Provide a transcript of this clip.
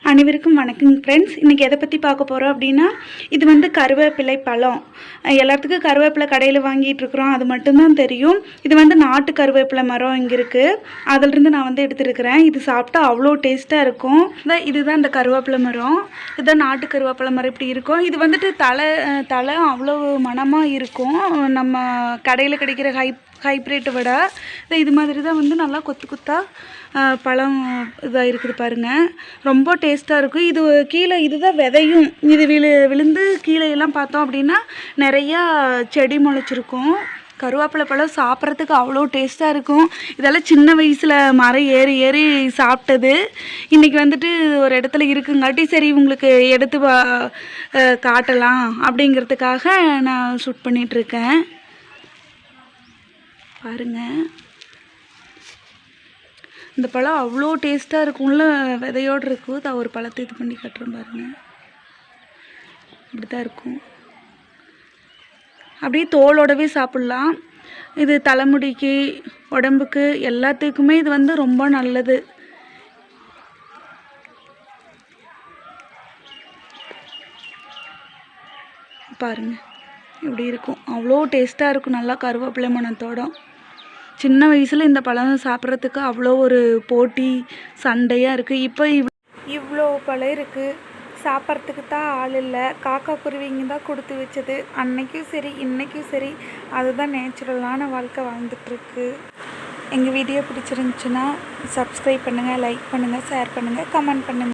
அனைவருக்கும் வணக்கம் ஃப்ரெண்ட்ஸ் இன்றைக்கி எதை பற்றி பார்க்க போகிறோம் அப்படின்னா இது வந்து கருவேப்பிலை பழம். எல்லாத்துக்கும் கருவேப்பிலை கடையில் வாங்கிட்டு இருக்கிறோம். அது மட்டும்தான் தெரியும். இது வந்து நாட்டு கருவேப்பிலை மரம் இங்கே இருக்குது அதிலிருந்து நான் வந்து எடுத்துருக்கிறேன். இது சாப்பிட்டா அவ்வளோ டேஸ்ட்டாக இருக்கும். இந்த இதுதான் இந்த கருவேப்பிலை மரம். இதுதான் நாட்டு கருவேப்பிலை மரம் இப்படி இருக்கும். இது வந்துட்டு தலை தலை அவ்வளோ மணமாக இருக்கும். நம்ம கடையில் கிடைக்கிற ஹை ஹைப்ரேட்டை விட இந்த இது மாதிரி தான் வந்து நல்லா கொத்து கொத்தாக பழம் இதாக இருக்குது பாருங்கள் ரொம்ப டேஸ்ட்டாக இருக்கும் இது கீழே இதுதான் விதையும். இது விழு விழுந்து கீழே எல்லாம் பார்த்தோம் அப்படின்னா நிறையா செடி முளைச்சிருக்கும். கருவேப்பிலை பழம் சாப்பிட்றதுக்கு அவ்வளோ டேஸ்ட்டாக இருக்கும். இதெல்லாம் சின்ன வயசில் மரம் ஏறி ஏறி சாப்பிட்டது. இன்றைக்கி வந்துட்டு ஒரு இடத்துல இருக்குங்காட்டி சரி உங்களுக்கு எடுத்து வா- காட்டலாம் அப்படிங்கிறதுக்காக நான் ஷூட் பண்ணிகிட்ருக்கேன் பாருங்கள் இந்த பழம் அவ்வளோ டேஸ்ட்டாக இருக்கும்ல விதையோடு இருக்கும் தான் ஒரு பழத்தை இது பண்ணி கட்டுறோம் பாருங்கள் இப்படி தான் இருக்கும். அப்படியே தோலோடவே சாப்பிட்லாம். இது தலைமுடிக்கு உடம்புக்கு எல்லாத்துக்குமே இது வந்து ரொம்ப நல்லது. பாருங்க. இப்படி இருக்கும். அவ்வளோ டேஸ்ட்டாக இருக்கும். நல்லா கருவேப்பிலை மணத்தோட சின்ன வயசில் இந்த பழம் சாப்பிட்றதுக்கு அவ்வளோ ஒரு போட்டி சண்டையாக இருக்குது இப்போ இவ் இவ்வளோ பழம் இருக்குது சாப்பிட்றதுக்கு தான் ஆள் இல்லை. காக்கா குருவிங்க தான் கொடுத்து வச்சது. அன்னைக்கும் சரி இன்றைக்கும் சரி. அதுதான் நேச்சுரலான வாழ்க்கை வாழ்ந்துட்டுருக்கு. எங்கள் வீடியோ பிடிச்சிருந்துச்சுன்னா சப்ஸ்கிரைப் பண்ணுங்கள் லைக் பண்ணுங்கள் ஷேர் பண்ணுங்கள் கமெண்ட் பண்ணுங்கள்